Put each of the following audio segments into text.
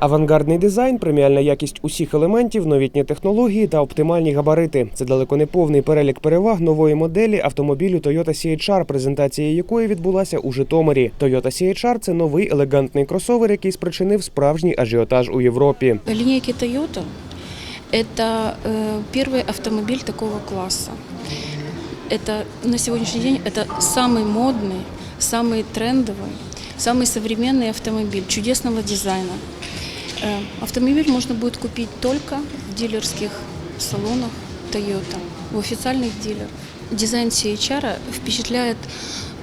Авангардний дизайн, преміальна якість усіх елементів, новітні технології та оптимальні габарити. Це далеко не повний перелік переваг нової моделі автомобілю Toyota CHR, презентація якої відбулася у Житомирі. Toyota CHR – це новий елегантний кросовер, який спричинив справжній ажіотаж у Європі. Линейки Toyota – это э, первый автомобиль такого класса. Это на сегодняшний день это самый модный, самый трендовый, самый современный автомобиль чудесного дизайна. Э, автомобиль можно будет купить только в дилерских салонах Toyota, у официальных дилеров. Дизайн CHR впечатляет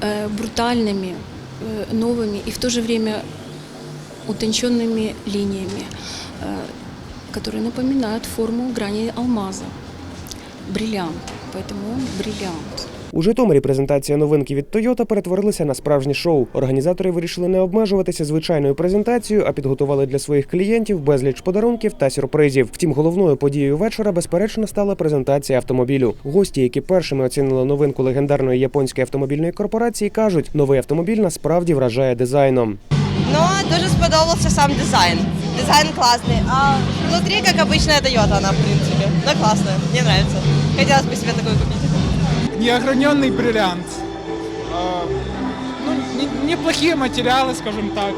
э, брутальными, э, новыми и в то же время утонченными линиями, которые напоминают форму грани алмаза. Бриллиант. Поэтому он бриллиант. У Житомирі презентація новинки від Toyota перетворилася на справжнє шоу. Організатори вирішили не обмежуватися звичайною презентацією, а підготували для своїх клієнтів безліч подарунків та сюрпризів. Втім, головною подією вечора безперечно стала презентація автомобілю. Гості, які першими оцінили новинку легендарної японської автомобільної корпорації, кажуть, новий автомобіль насправді вражає дизайном. Но дуже сподобався сам дизайн. Дизайн классный. А внутри, как обычная Toyota она, в принципе. Да, классная. Мне нравится. Хотелось бы себе такую купить. неограненный бриллиант. А, Ну, не- неплохие материалы, скажем так.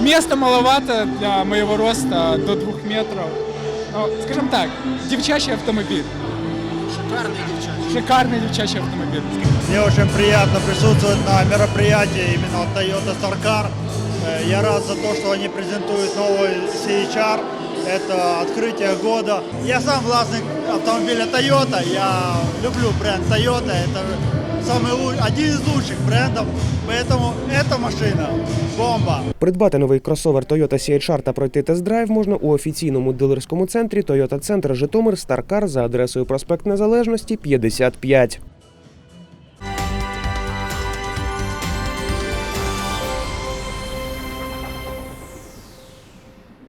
Места маловато для моего роста до двух метров. Но, скажем так, девчачий автомобиль. Шикарный девчачий. Шикарный девчачий автомобиль. Мне очень приятно присутствовать на мероприятии именно Toyota Star Car. Э, Я рад за то, что они презентуют новый CHR. Это открытие года. Я сам властник автомобиля Toyota. Я люблю бренд Toyota. Это самый лу- один из лучших брендов. Поэтому эта машина бомба. Придбати новий кросовер Toyota CHR та пройти тест-драйв можна у офіційному дилерському центрі Toyota Центр Житомир Старкар за адресою проспект Незалежності 55.